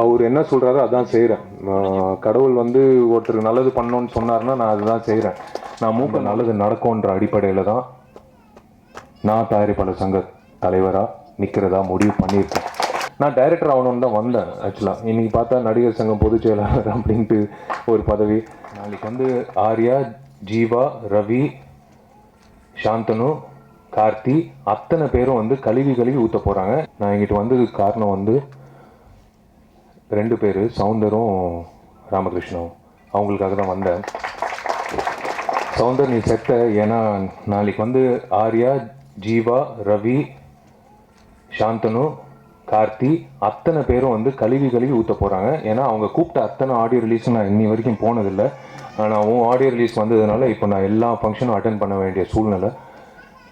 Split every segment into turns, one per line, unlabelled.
அவர் என்ன சொல்கிறாரோ அதான் செய்கிறேன் கடவுள் வந்து ஒருத்தருக்கு நல்லது பண்ணணும்னு சொன்னார்னா நான் அதுதான் செய்கிறேன் நான் மூக்க நல்லது நடக்கும்ன்ற அடிப்படையில் தான் நான் தயாரிப்பாளர் சங்க தலைவராக நிற்கிறதா முடிவு பண்ணியிருக்கேன். நான் டைரக்டர் ஆகணும்னு தான் வந்தேன் ஆக்சுவலாக இன்னைக்கு பார்த்தா நடிகர் சங்கம் பொதுச் செயலாளர் அப்படின்ட்டு ஒரு பதவி. நாளைக்கு வந்து ஆர்யா ஜீவா ரவி சாந்தனு கார்த்தி அத்தனை பேரும் வந்து கழுவி கழுவி ஊற்ற போகிறாங்க நான் இங்கிட்டு வந்ததுக்கு காரணம் வந்து ரெண்டு பேர் சவுந்தரும் ராமகிருஷ்ணன் அவங்களுக்காக தான் வந்தேன். சவுந்தர் நீ செத்த ஏன்னா நாளைக்கு வந்து ஆர்யா ஜீவா ரவி சாந்தனு கார்த்தி அத்தனை பேரும் வந்து கழுவி கழுவி ஊற்ற போகிறாங்க ஏன்னா அவங்க கூப்பிட்ட அத்தனை ஆடியோ ரிலீஸும் நான் இன்னி வரைக்கும் போனதில்லை. ஆனால் உன் ஆடியோ ரிலீஸ் வந்ததுனால இப்போ நான் எல்லா ஃபங்க்ஷனும் அட்டன் பண்ண வேண்டிய சூழ்நிலை.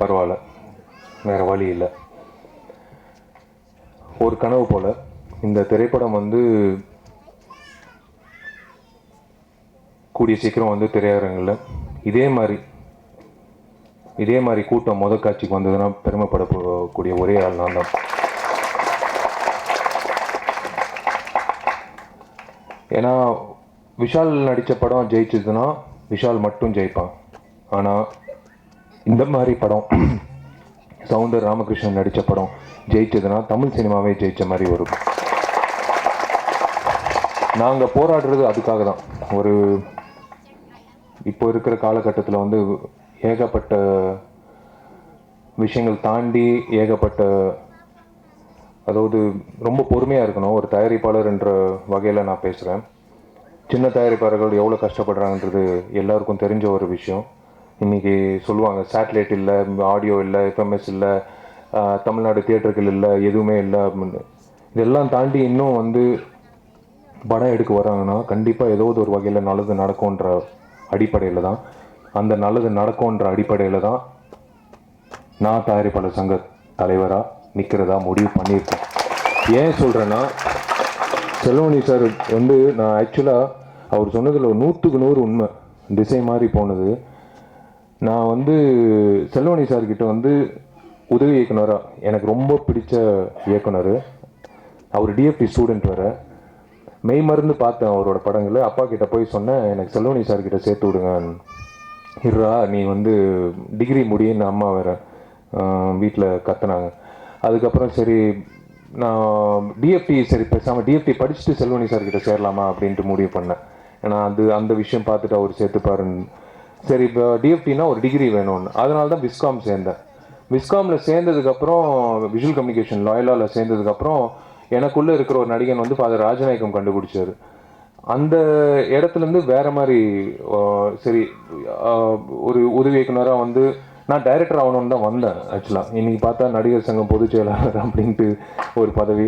பரவாயில்ல. வேறு வழி இல்லை. ஒரு கனவு போல். இந்த திரைப்படம் வந்து கூடிய சீக்கிரம் வந்து திரையரங்கில். இதே மாதிரி இதே மாதிரி கூட்டம் முத காட்சிக்கு வந்ததுன்னா பெருமைப்படக்கூடிய ஒரே ஆள் நான் தான். ஏன்னா விஷால் நடித்த படம் ஜெயிச்சதுன்னா விஷால் மட்டும் ஜெயிப்பான். ஆனால் இந்த மாதிரி படம் சவுந்தர் ராமகிருஷ்ணன் நடித்த படம் ஜெயிச்சதுன்னா தமிழ் சினிமாவே ஜெயித்த மாதிரி வரும். நாங்கள் போராடுறது அதுக்காக தான் ஒரு இப்போ இருக்கிற காலகட்டத்தில் வந்து ஏகப்பட்ட விஷயங்கள் தாண்டி ஏகப்பட்ட அதாவது ரொம்ப பொறுமையாக இருக்கணும். ஒரு தயாரிப்பாளர் என்ற வகையில் நான் பேசுகிறேன் சின்ன தயாரிப்பாளர்கள் எவ்வளோ கஷ்டப்படுறாங்கன்றது எல்லாருக்கும் தெரிஞ்ச ஒரு விஷயம். இன்றைக்கி சொல்லுவாங்க சேட்டலைட் இல்லை ஆடியோ இல்லை எஃப்எம்எஸ் இல்லை தமிழ்நாடு தியேட்டர்கள் இல்லை எதுவுமே இல்லை அப்படின்னு. இதெல்லாம் தாண்டி இன்னும் வந்து படம் எடுக்க வராங்கன்னா கண்டிப்பாக ஏதோ ஒரு வகையில் நல்லது நடக்கும்ன்ற அடிப்படையில் தான். அந்த நல்லது நடக்கும்ன்ற அடிப்படையில் தான் நான் தயாரிப்பாளர் சங்க தலைவராக நிற்கிறதா முடிவு பண்ணியிருக்கேன். ஏன் சொல்கிறேன்னா செல்வமணி சார் வந்து நான் ஆக்சுவலாக அவர் சொன்னதில் ஒரு நூற்றுக்கு நூறு உண்மை. திசை மாதிரி போனது. நான் வந்து செல்வமணி சார்கிட்ட வந்து உதவி இயக்குனராக எனக்கு ரொம்ப பிடிச்ச இயக்குனர். அவர் டிஎஃப்டி ஸ்டூடெண்ட் வேறு. மெய் மருந்து பார்த்தேன் அவரோட படங்களை. அப்பா கிட்ட போய் சொன்னேன் எனக்கு செல்வனி சார் கிட்ட சேர்த்து விடுங்க. இருறா நீ வந்து டிகிரி முடியுன்னு அம்மா வேற வீட்டில் கத்துனாங்க. அதுக்கப்புறம் சரி நான் டிஎஃப்டி சரி பேசாமல் டிஎஃப்டி படிச்சுட்டு செல்வனி சார் கிட்ட சேரலாமா அப்படின்ட்டு முடிவு பண்ணேன். ஏன்னா அது அந்த விஷயம் பார்த்துட்டு அவர் சேர்த்துப்பாருன்னு சரி இப்போ டிஎஃப்டினா ஒரு டிகிரி வேணும்னு. அதனால தான் விஸ்காம் சேர்ந்தேன். விஸ்காமில் சேர்ந்ததுக்கப்புறம் விஷுவல் கம்யூனிகேஷன் லாயலாவில் சேர்ந்ததுக்கப்புறம் எனக்குள்ளே இருக்கிற ஒரு நடிகன் வந்து ஃபாதர் ராஜநாயகம் கண்டுபிடிச்சாரு. அந்த இடத்துலேருந்து வேற மாதிரி சரி ஒரு உதவி இயக்குனராக வந்து நான் டைரக்டர் ஆகணும்னு தான் வந்தேன் ஆக்சுவலாக இன்னைக்கு பார்த்தா நடிகர் சங்கம் பொதுச் செயலாளர் அப்படின்ட்டு ஒரு பதவி.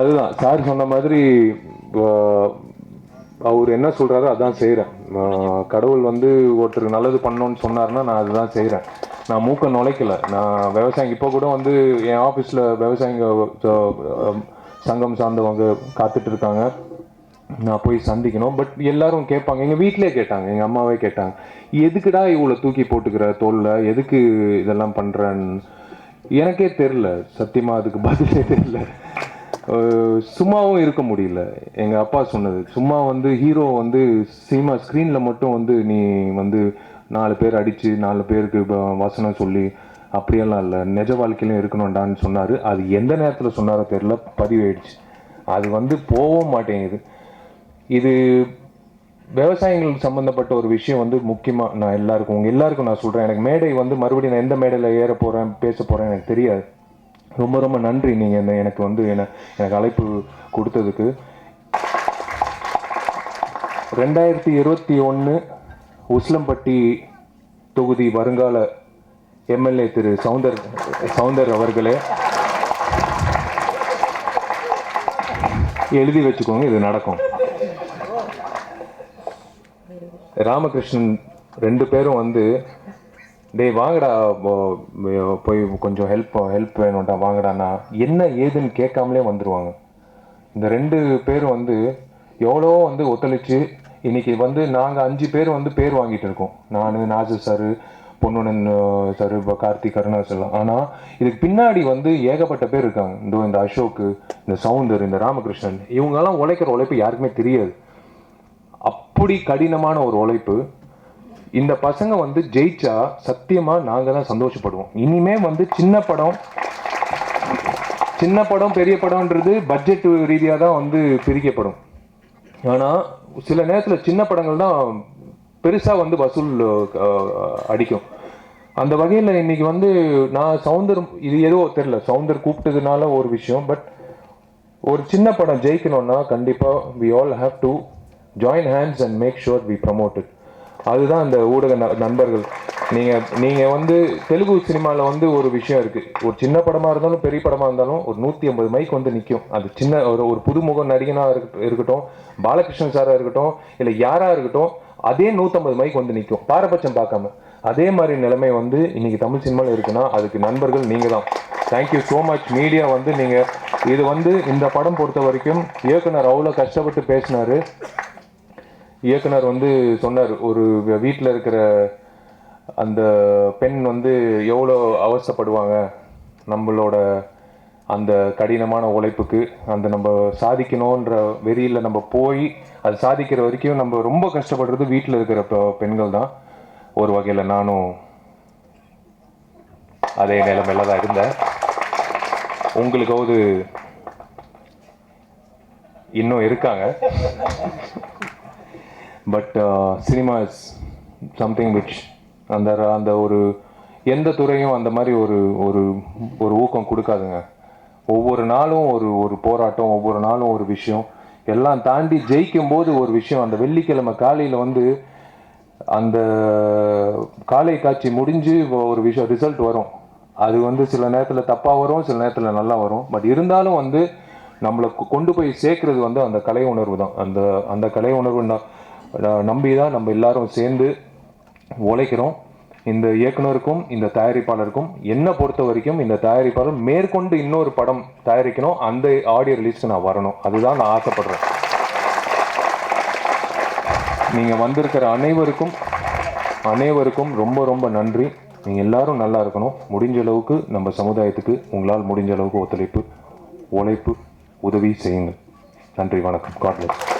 அதுதான். சார் சொன்ன மாதிரி அவர் என்ன சொல்கிறாரோ அதான் செய்கிறேன் கடவுள் வந்து ஒருத்தருக்கு நல்லது பண்ணோன்னு சொன்னார்னா நான் அதுதான் செய்கிறேன் நான் மூக்க நுழைக்கல. நான் விவசாயிங்க இப்போ கூட வந்து என் ஆஃபீஸில் விவசாயிங்க சங்கம் சார்ந்தவங்க காத்துட்டு இருக்காங்க. நான் போய் சந்திக்கணும். பட் எல்லாரும் கேட்பாங்க. எங்கள் வீட்டிலே கேட்டாங்க. எங்கள் அம்மாவே கேட்டாங்க. எதுக்குடா இவ்வளோ தூக்கி போட்டுக்கிற தோல்ல? எதுக்கு இதெல்லாம் பண்ணுறன்னு எனக்கே தெரில சத்தியமாக அதுக்கு பதிலே தெரில சும்மாவும் இருக்க முடியல. எங்கள் அப்பா சொன்னது. சும்மா வந்து ஹீரோ வந்து சினிமா ஸ்க்ரீனில் மட்டும் வந்து நீ வந்து நாலு பேர் அடித்து நாலு பேருக்கு வசனம் சொல்லி அப்படியெல்லாம் இல்லை. நிஜ வாழ்க்கையிலும் இருக்கணும்டான்னு சொன்னார். அது எந்த நேரத்தில் சொன்னாரோ தெரில பதிவாயிடுச்சு. அது வந்து போகவும் மாட்டேங்குது. இது விவசாயிகள் சம்மந்தப்பட்ட ஒரு விஷயம் வந்து முக்கியமாக நான் எல்லாருக்கும் உங்கள் எல்லாருக்கும் நான் சொல்கிறேன் எனக்கு மேடை வந்து மறுபடியும் நான் எந்த மேடையில் ஏற போகிறேன் பேச போகிறேன் எனக்கு தெரியாது. ரொம்ப ரொம்ப நன்றி நீங்கள் என்ன எனக்கு வந்து என்ன எனக்கு அழைப்பு கொடுத்ததுக்கு. ரெண்டாயிரத்தி இருபத்தி ஒன்று உஸ்லம்பட்டி தொகுதி வருங்கால எம்எல்ஏ திரு சவுந்தர் சவுந்தர் அவர்களே. எழுதி வச்சுக்கோங்க இது நடக்கும். ராமகிருஷ்ணன் ரெண்டு பேரும் வந்து டேய் வாங்கடா போய் கொஞ்சம் ஹெல்ப் ஹெல்ப் வேணும்டா வாங்கடான்னா. என்ன ஏதுன்னு கேட்காமலே வந்துடுவாங்க இந்த ரெண்டு பேரும் வந்து எவ்வளோ வந்து ஒத்துழைச்சு இன்னைக்கு வந்து நாங்கள் அஞ்சு பேர் வந்து பேர் வாங்கிட்டு இருக்கோம். நான் நாசர் சார் பொன்னுடன் சார் கார்த்திக் கருணாஸ் எல்லாம். ஆனால் இதுக்கு பின்னாடி வந்து ஏகப்பட்ட பேர் இருக்காங்க. இந்த இந்த அசோக்கு இந்த சவுந்தர் இந்த ராமகிருஷ்ணன் இவங்கெல்லாம் உழைக்கிற உழைப்பு யாருக்குமே தெரியாது. அப்படி கடினமான ஒரு உழைப்பு. இந்த பசங்க வந்து ஜெயிச்சா சத்தியமாக நாங்கள் தான் சந்தோஷப்படுவோம். இனிமே வந்து சின்ன படம் சின்ன படம் பெரிய படம்ன்றது பட்ஜெட் ரீதியாக தான் வந்து பிரிக்கப்படும். ஆனால் சில நேரத்தில் சின்ன படங்கள் தான் பெருசாக வந்து வசூல் அடிக்கும். அந்த வகையில் இன்னைக்கு வந்து நான் சவுந்தர் இது எதுவோ தெரில சவுந்தர் கூப்பிட்டதுனால ஒரு விஷயம் பட் ஒரு சின்ன படம் ஜெயிக்கணும்னா கண்டிப்பாக we all have to join hands and make sure we promoted அதுதான் அந்த ஊடக ந- நண்பர்கள். நீங்கள் நீங்கள் வந்து தெலுங்கு சினிமாவில் வந்து ஒரு விஷயம் இருக்குது ஒரு சின்ன படமாக இருந்தாலும் பெரிய படமாக இருந்தாலும் ஒரு நூற்றி ஐம்பது மைக் வந்து நிற்கும் அது சின்ன ஒரு ஒரு புதுமுக நடிகனாக இருக்கட்டும் இருக்கட்டும் பாலகிருஷ்ணன் சாராக இருக்கட்டும் இல்லை யாராக இருக்கட்டும் அதே நூற்றம்பது மைக் வந்து நிற்கும் பாரபட்சம் பார்க்காம. அதே மாதிரி நிலைமை வந்து இன்னைக்கு தமிழ் சினிமாவில் இருக்குன்னா அதுக்கு நண்பர்கள் நீங்கள் தான். தேங்க்யூ ஸோ மச் மீடியா வந்து நீங்கள் இது வந்து இந்த படம் பொறுத்த வரைக்கும் இயக்குனர் அவ்வளோ கஷ்டப்பட்டு பேசினார். இயக்குனர் வந்து சொன்னார் ஒரு வீட்டில் இருக்கிற அந்த பெண் வந்து எவ்வளோ அவசப்படுவாங்க? நம்மளோட அந்த கடினமான உழைப்புக்கு அந்த நம்ம சாதிக்கணுன்ற வெறியில் நம்ம போய் அது சாதிக்கிற வரைக்கும் நம்ம ரொம்ப கஷ்டப்படுறது வீட்டில் இருக்கிற பெண்கள் தான். ஒரு வகையில் நானும் அதே நிலைமையில தான் இருந்தேன். உங்களுக்காவது இன்னும் இருக்காங்க. But cinema is something which அந்த அந்த ஒரு எந்த துறையும் அந்த மாதிரி ஒரு ஒரு ஒரு ஊக்கம் கொடுக்காதுங்க. ஒவ்வொரு நாளும் ஒரு ஒரு போராட்டம் ஒவ்வொரு நாளும் ஒரு விஷயம். எல்லாம் தாண்டி ஜெயிக்கும் போது ஒரு விஷயம். அந்த வெள்ளிக்கிழமை காலையில் வந்து அந்த காலை காட்சி முடிஞ்சு ஒரு விஷயம் ரிசல்ட் வரும். அது வந்து சில நேரத்தில் தப்பாக வரும் சில நேரத்தில் நல்லா வரும். பட் இருந்தாலும் வந்து நம்மளை கொண்டு போய் சேர்க்கறது வந்து அந்த கலை உணர்வு தான். அந்த அந்த கலை உணர்வு ந- நம்பி தான் நம்ம எல்லாரும் சேர்ந்து உழைக்கிறோம். இந்த இயக்குனருக்கும் இந்த தயாரிப்பாளருக்கும் என்னை பொறுத்த வரைக்கும் இந்த தயாரிப்பாளர் மேற்கொண்டு இன்னொரு படம் தயாரிக்கணும். அந்த ஆடியோ ரிலீஸ்க்கு நான் வரணும். அதுதான் நான் ஆசைப்படுறேன். நீங்கள் வந்திருக்கிற அனைவருக்கும் அனைவருக்கும் ரொம்ப ரொம்ப நன்றி. நீங்கள் எல்லாரும் நல்லா இருக்கணும். முடிஞ்ச அளவுக்கு நம்ம சமுதாயத்துக்கு உங்களால் முடிஞ்ச அளவுக்கு ஒத்துழைப்பு உழைப்பு உதவி செய்யுங்கள். நன்றி வணக்கம். காட்